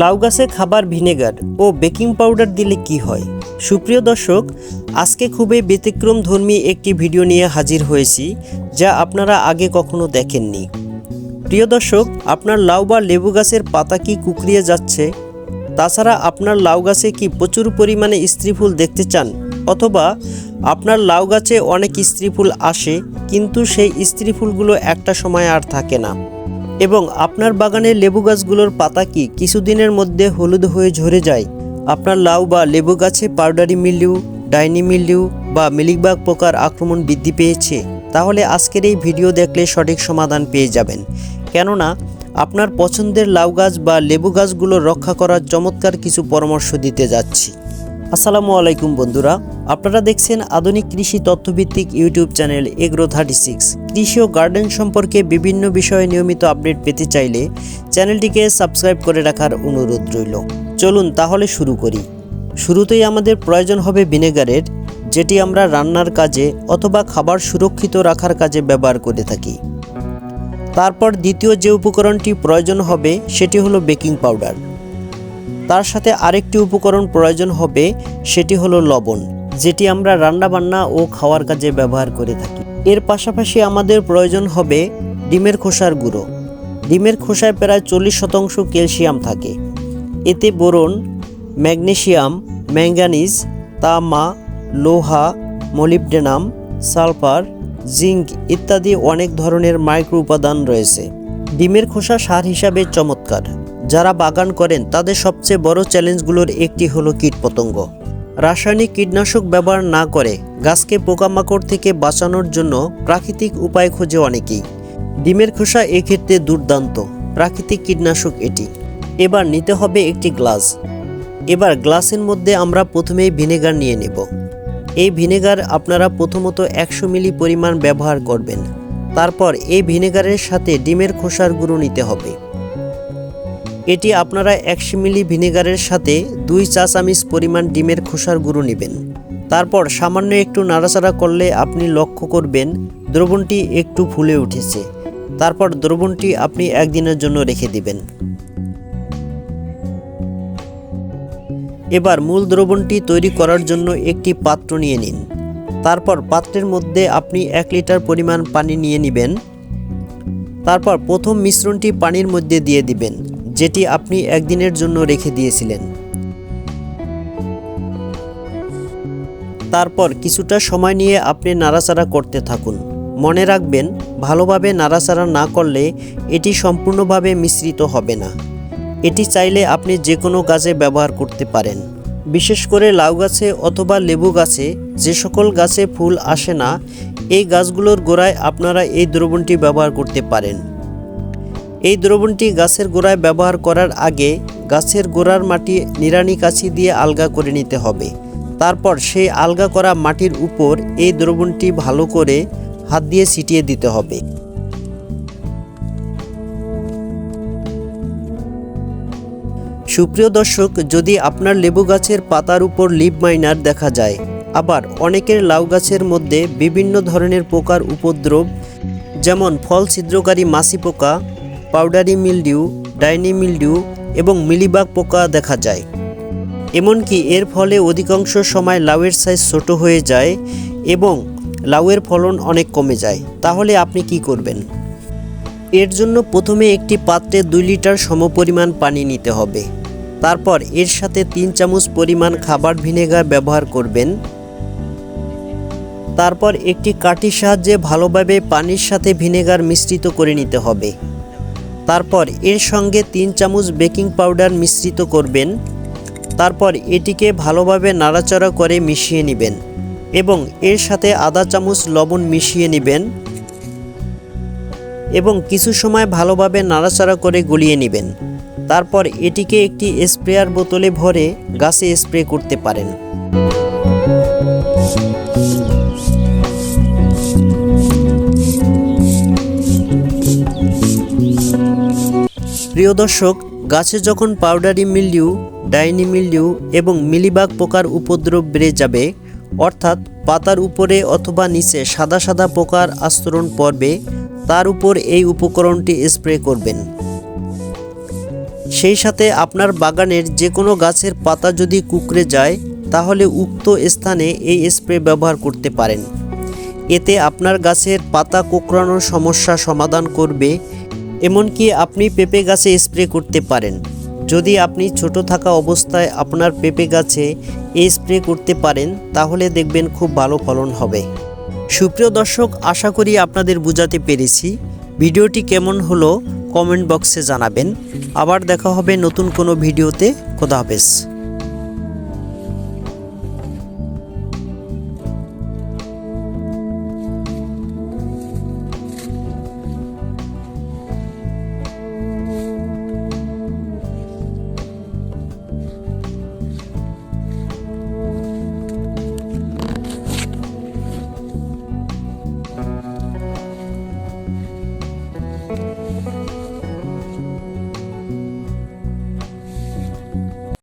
লাউ গাছে খাবার ভিনেগার ও বেকিং পাউডার দিলে কি হয়? সুপ্রিয় দর্শক, আজকে খুবই ব্যতিক্রম ধর্মী একটি ভিডিও নিয়ে হাজির হয়েছি, যা আপনারা আগে কখনো দেখেননি। প্রিয় দর্শক, আপনার লাউ বা লেবু গাছের পাতা কি কুকড়িয়ে যাচ্ছে? তাছাড়া আপনার লাউ গাছে কি প্রচুর পরিমাণে স্ত্রী ফুল দেখতে চান? অথবা আপনার লাউ গাছে অনেক স্ত্রী ফুল আসে, কিন্তু সেই স্ত্রী ফুলগুলো একটা সময় আর থাকে না। এবং আপনার বাগানের লেবু গাছগুলোর পাতা কি কিছুদিনের মধ্যে হলুদ হয়ে ঝরে যায়? আপনার লাউ বা লেবু গাছে পাউডারি মিলিউ, ডাইনি মিলিউ বা মিলিকবাগ পোকার আক্রমণ বৃদ্ধি পেয়েছে। তাহলে আজকের এই ভিডিও দেখলে সঠিক সমাধান পেয়ে যাবেন। কেননা, আপনার পছন্দের লাউ গাছ বা লেবু গাছগুলো রক্ষা করার চমৎকার কিছু পরামর্শ দিতে যাচ্ছি। আসসালামু আলাইকুম বন্ধুরা, আপনারা দেখছেন আধুনিক কৃষি তথ্যভিত্তিক YouTube channel agro thirty six কৃষি ও গার্ডেন সম্পর্কে বিভিন্ন বিষয়ে নিয়মিত আপডেট পেতে চাইলে চ্যানেলটিকে সাবস্ক্রাইব করে রাখার অনুরোধ রইল। চলুন তাহলে শুরু করি। শুরুতেই আমাদের প্রয়োজন হবে ভিনেগারের, যেটি আমরা রান্নার কাজে অথবা খাবার সুরক্ষিত রাখার কাজে ব্যবহার করে থাকি। তারপর দ্বিতীয় যে উপকরণটি প্রয়োজন হবে, সেটি হলো বেকিং পাউডার। তার সাথে আরেকটি উপকরণ প্রয়োজন হবে, সেটি হলো লবণ, যেটি আমরা রান্নাবান্না ও খাওয়ার কাজে ব্যবহার করে থাকি। এর পাশাপাশি আমাদের প্রয়োজন হবে ডিমের খোসার গুঁড়ো। ডিমের খোসায় প্রায় চল্লিশ শতাংশ ক্যালসিয়াম থাকে। এতে বোরন, ম্যাগনেসিয়াম, ম্যাঙ্গানিজ, তামা, লোহা, মলিবডেনাম, সালফার, জিঙ্ক ইত্যাদি অনেক ধরনের মাইক্রো উপাদান রয়েছে। ডিমের খোসা সার হিসাবে চমৎকার। যারা বাগান করেন, তাদের সবচেয়ে বড় চ্যালেঞ্জগুলোর একটি হলো কীটপতঙ্গ। রাসায়নিক কীটনাশক ব্যবহার না করে গাছকে পোকামাকড় থেকে বাঁচানোর জন্য প্রাকৃতিক উপায় খোঁজে অনেকেই। ডিমের খোসা এক্ষেত্রে দুর্দান্ত, প্রাকৃতিক কীটনাশক এটি। এবার নিতে হবে একটি গ্লাস। এবার গ্লাসের মধ্যে আমরা প্রথমেই ভিনেগার নিয়ে নেব। এই ভিনেগার আপনারা প্রথমত একশো মিলি পরিমাণ ব্যবহার করবেন। তারপর এই ভিনেগারের সাথে ডিমের খোসার গুঁড়ো নিতে হবে। এটি আপনারা একশো মিলি ভিনেগারের সাথে দুই চা চামিচ পরিমাণ ডিমের খোসার গুঁড়ো নেবেন। তারপর সামান্য একটু নাড়াচাড়া করলে আপনি লক্ষ্য করবেন দ্রবণটি একটু ফুলে উঠেছে। তারপর দ্রবণটি আপনি একদিনের জন্য রেখে দিবেন। এবার মূল দ্রবণটি তৈরি করার জন্য একটি পাত্র নিয়ে নিন। তারপর পাত্রের মধ্যে আপনি এক লিটার পরিমাণ পানি নিয়ে নেবেন। তারপর প্রথম মিশ্রণটি পানির মধ্যে দিয়ে দিবেন। যেটি আপনি একদিনের জন্য রেখে দিয়েছিলেন। তারপর কিছুটা সময় নিয়ে আপনি নাড়াচাড়া করতে থাকুন। মনে রাখবেন, ভালোভাবে নাড়াচাড়া না করলে এটি সম্পূর্ণভাবে মিশ্রিত হবে না। এটি চাইলে আপনি যে কোনো গাছে ব্যবহার করতে পারেন। বিশেষ করে লাউ গাছে অথবা লেবু গাছে যে সকল গাছে ফুল আসে না, এই গাছগুলোর গোড়ায় আপনারা এই দ্রবণটি ব্যবহার করতে পারেন। এই দ্রবণটি গাছের গোড়ায় ব্যবহার করার আগে গাছের গোড়ার মাটি নিড়ানি কাছি দিয়ে আলগা করে নিতে হবে। তারপর সেই আলগা করা মাটির উপর এই দ্রবণটি ভালো করে হাত দিয়ে ছিটিয়ে দিতে হবে। সুপ্রিয় দর্শক, যদি আপনার লেবু গাছের পাতার উপর লিপ মাইনার দেখা যায়, আবার অনেকের লাউ গাছের মধ্যে বিভিন্ন ধরনের পোকার উপদ্রব, যেমন ফল ছিদ্রকারী মাছি পোকা পাউডারি মিলডিউ, ডাইনি মিলডিউ এবং মিলিবাগ পোকা দেখা যায়। এমনকি এর ফলে অধিকাংশ সময় লাউয়ের সাইজ ছোট হয়ে যায় এবং লাউয়ের ফলন অনেক কমে যায়। তাহলে আপনি কি করবেন? এর জন্য প্রথমে একটি পাত্রে দুই লিটার সমপরিমাণ পানি নিতে হবে। তারপর এর সাথে তিন চামচ পরিমাণ খাবার ভিনেগার ব্যবহার করবেন। তারপর একটি কাঠির সাহায্যে ভালোভাবে পানির সাথে ভিনেগার মিশ্রিত করে নিতে হবে। তারপর এর সঙ্গে তিন চামচ বেকিং পাউডার মিশ্রিত করবেন। তারপর এটিকে ভালোভাবে নাড়াচাড়া করে মিশিয়ে নেবেন এবং এর সাথে আধা চামচ লবণ মিশিয়ে নেবেন এবং কিছু সময় ভালোভাবে নাড়াচাড়া করে গুলিয়ে নেবেন। তারপর এটিকে একটি স্প্রেয়ার বোতলে ভরে গাছে স্প্রে করতে পারেন। প্রিয় দর্শক, গাছে যখন পাউডারি মিলডিউ ডাইনি মিলডিউ এবং মিলিবাগ পোকার উপদ্রব বেড়ে যাবে, অর্থাৎ পাতার উপরে অথবা নিচে সাদা সাদা পোকার আস্তরণ পড়বে, তার উপর এই উপকরণটি স্প্রে করবেন। সেই সাথে আপনার বাগানের যে কোনো গাছের পাতা যদি কুকড়ে যায়, তাহলে উক্ত স্থানে এই স্প্রে ব্যবহার করতে পারেন। এতে আপনার গাছের পাতা কোঁকড়ানোর সমস্যা সমাধান করবে এমনকি আপনি পেঁপে গাছে স্প্রে করতে পারেন। যদি আপনি ছোট থাকা অবস্থায় আপনার পেঁপে গাছে এই স্প্রে করতে পারেন, তাহলে দেখবেন খুব ভালো ফলন হবে। সুপ্রিয় দর্শক, আশা করি আপনাদের বুঝাতে পেরেছি। ভিডিওটি কেমন হলো, কমেন্ট বক্সে জানাবেন। আবার দেখা হবে নতুন কোনো ভিডিওতে। খোদা